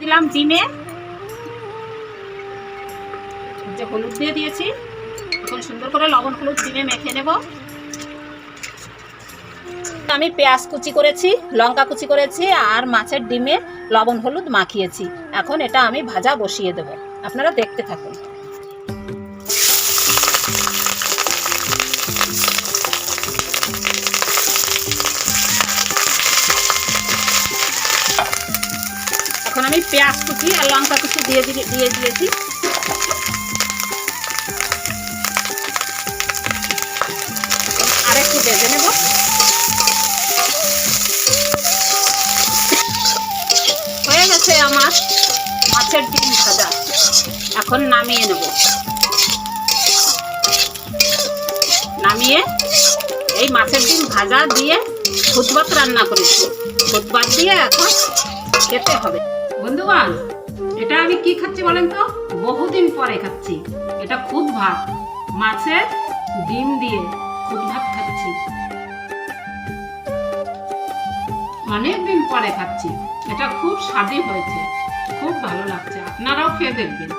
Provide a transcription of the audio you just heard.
দিলাম ডিমে। যে হলুদ দিয়ে দিয়েছি। এখন সুন্দর করে লবণ হলুদ ডিমে মেখে নেব। আমি পেঁয়াজ কুচি করেছি, লঙ্কা কুচি করেছি, আর মাছের ডিমে লবণ হলুদ মাখিয়েছি। এখন এটা আমি ভাজা বসিয়ে দেব। আপনারা দেখতে থাকুন। এখন আমি পেঁয়াজ কুচি আর লঙ্কা কুচি দিয়ে দিয়ে দিয়ে দিয়েছি। আর একটু ভেজে নেব। হয়ে গেছে আমার মাছের ডিম ভাজা। এখন নামিয়ে নেব। নামিয়ে এই মাছের ডিম ভাজা দিয়ে ফুটবাত রান্না করেছি। ফুটবাত দিয়ে এখন খেতে হবে। বন্ধুগণ, এটা আমি কি খাচ্ছি বলেন তো? বহুদিন পরে খাচ্ছি। এটা খুদ ভাত। মাছের ডিম দিয়ে খুদ ভাত খাচ্ছি। অনেক দিন পরে খাচ্ছি। এটা খুব স্বাদী হয়েছে। খুব ভালো লাগছে। আপনারাও খেয়ে দেখবেন।